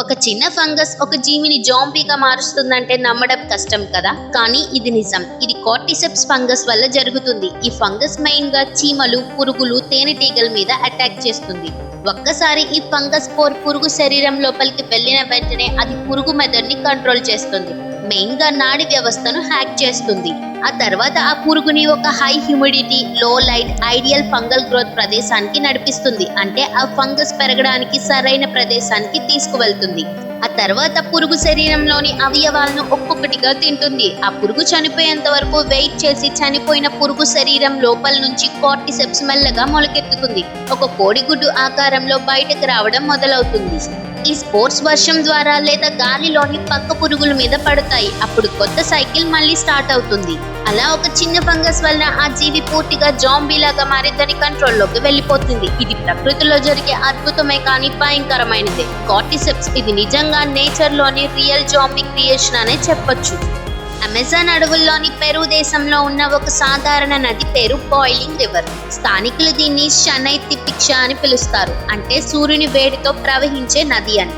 ఒక చిన్న ఫంగస్ ఒక జీవిని జాంబీగా మారుస్తుందంటే నమ్మడం కష్టం కదా. కానీ ఇది నిజం. ఇది కార్టిసెప్స్ ఫంగస్ వల్ల జరుగుతుంది. ఈ ఫంగస్ మెయిన్గా చీమలు పురుగులు తేనెటీగల మీద అటాక్ చేస్తుంది. ఒక్కసారి ఈ ఫంగస్ పోర్ పురుగు శరీరం లోపలికి వెళ్ళిన వెంటనే అది పురుగు మెదడుని కంట్రోల్ చేస్తుంది. మెయిన్గా నాడి వ్యవస్థను హ్యాక్ చేస్తుంది. ఆ తర్వాత ఆ పురుగుని ఒక హై హ్యూమిడిటీ లో లైట్ ఐడియల్ ఫంగల్ గ్రోత్ ప్రదేశానికి నడిపిస్తుంది. అంటే ఆ ఫంగస్ పెరగడానికి సరైన ప్రదేశానికి తీసుకువెళ్తుంది. ఆ తర్వాత పురుగు శరీరంలోని అవయవాలను ఒక్కొక్కటిగా తింటుంది. ఆ పురుగు చనిపోయేంత వరకు వెయిట్ చేసి చనిపోయిన పురుగు శరీరం లోపల నుంచి కార్టిసెప్స్ మెల్లగా మొలకెత్తుతుంది. ఒక కోడిగుడ్డు ఆకారంలో బయటకు రావడం మొదలవుతుంది. ఈ స్పోర్ట్స్ వర్షం ద్వారా లేదా గాలిలోని పక్క పురుగుల మీద పడతాయి. అప్పుడు కొత్త సైకిల్ మళ్ళీ స్టార్ట్ అవుతుంది. అలా ఒక చిన్న ఫంగస్ వలన ఆ జీవి పూర్తిగా జాంబీ లాగా మారి దాని కంట్రోల్లోకి వెళ్ళిపోతుంది. ఇది ప్రకృతిలో జరిగే అద్భుతమే కానీ భయంకరమైనదే. కార్టిసెప్స్ ఇది నిజంగా నేచర్లోని రియల్ జాంబీ క్రియేషన్ అనే చెప్పొచ్చు. అమెజాన్ అడవుల్లోని పెరు దేశంలో ఉన్న ఒక సాధారణ నది పేరు బాయిలింగ్ రివర్. స్థానికులు దీన్ని షనై తిపిక్ష అని పిలుస్తారు అంటే సూర్యుని వేడితో ప్రవహించే నది అని.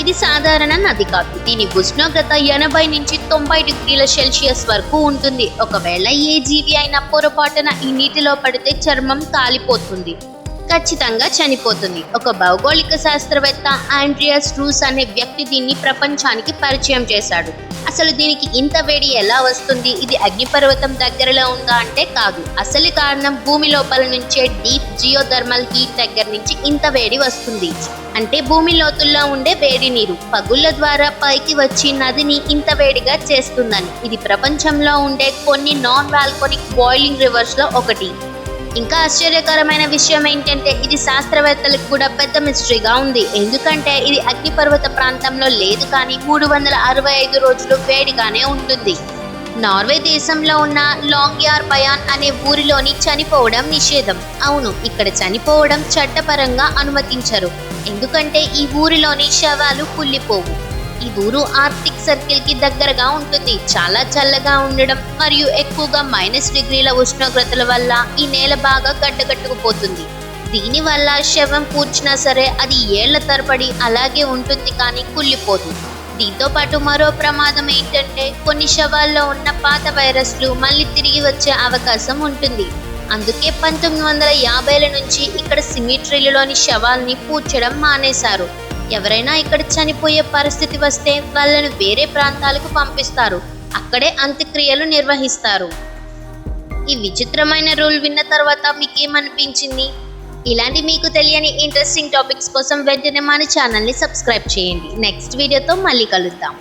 ఇది సాధారణ నది కాదు. దీని ఉష్ణోగ్రత ఎనభై నుంచి తొంభై డిగ్రీల సెల్సియస్ వరకు ఉంటుంది. ఒకవేళ ఏ జీవి అయినా పొరపాటున ఈ నీటిలో పడితే చర్మం కాలిపోతుంది. ఖచ్చితంగా చనిపోతుంది. ఒక భౌగోళిక శాస్త్రవేత్త ఆండ్రియాస్ రూస్ అనే వ్యక్తి దీన్ని ప్రపంచానికి పరిచయం చేశాడు. అసలు దీనికి ఇంత వేడి ఎలా వస్తుంది? ఇది అగ్నిపర్వతం దగ్గరలో ఉందా అంటే కాదు. అసలు కారణం భూమి లోపల నుంచే డీప్ జియోథర్మల్ హీట్ దగ్గర నుంచి ఇంత వేడి వస్తుంది. అంటే భూమి లోతుల్లో ఉండే వేడి నీరు పగుళ్ళ ద్వారా పైకి వచ్చి నదిని ఇంత వేడిగా చేస్తుందని. ఇది ప్రపంచంలో ఉండే కొన్ని నాన్ వాల్కోనిక్ బాయిలింగ్ రివర్స్లో ఒకటి. ఇంకా ఆశ్చర్యకరమైన విషయం ఏంటంటే ఇది శాస్త్రవేత్తలకు కూడా పెద్ద మిస్టరీగా ఉంది. ఎందుకంటే ఇది అగ్నిపర్వత ప్రాంతంలో లేదు కానీ మూడు వందల అరవై ఐదు రోజులు వేడిగానే ఉంటుంది. నార్వే దేశంలో ఉన్న లాంగ్యార్ బయాన్ అనే ఊరిలోని చనిపోవడం నిషేధం. అవును ఇక్కడ చనిపోవడం చట్టపరంగా అనుమతించరు. ఎందుకంటే ఈ ఊరిలోని శవాలు కుళ్ళిపోవు. ఈ ఊరు ఆర్టిక్ సర్కిల్కి దగ్గరగా ఉంటుంది. చాలా చల్లగా ఉండడం మరియు ఎక్కువగా మైనస్ డిగ్రీల ఉష్ణోగ్రతల వల్ల ఈ నేల బాగా గడ్డగట్టుకుపోతుంది. దీని వల్ల శవం పూడ్చినా సరే అది ఏళ్ళ తరబడి అలాగే ఉంటుంది కానీ కుళ్ళిపోదు. దీంతో పాటు మరో ప్రమాదం ఏంటంటే కొన్ని శవాల్లో ఉన్న పాత వైరస్లు మళ్ళీ తిరిగి వచ్చే అవకాశం ఉంటుంది. అందుకే పంతొమ్మిది వందల యాభైల నుంచి ఇక్కడ సిమిట్రీలలోని శవాల్ని పూడ్చడం మానేశారు. ఎవరైనా ఇక్కడ చనిపోయే పరిస్థితి వస్తే వాళ్ళను వేరే ప్రాంతాలకు పంపిస్తారు. అక్కడే అంత్యక్రియలు నిర్వహిస్తారు. ఈ విచిత్రమైన రూల్ విన్న తర్వాత మీకేమనిపించింది? ఇలాంటి మీకు తెలియని ఇంట్రెస్టింగ్ టాపిక్స్ కోసం వెంటనే మన ఛానల్ని సబ్స్క్రైబ్ చేయండి. నెక్స్ట్ వీడియోతో మళ్ళీ కలుద్దాం.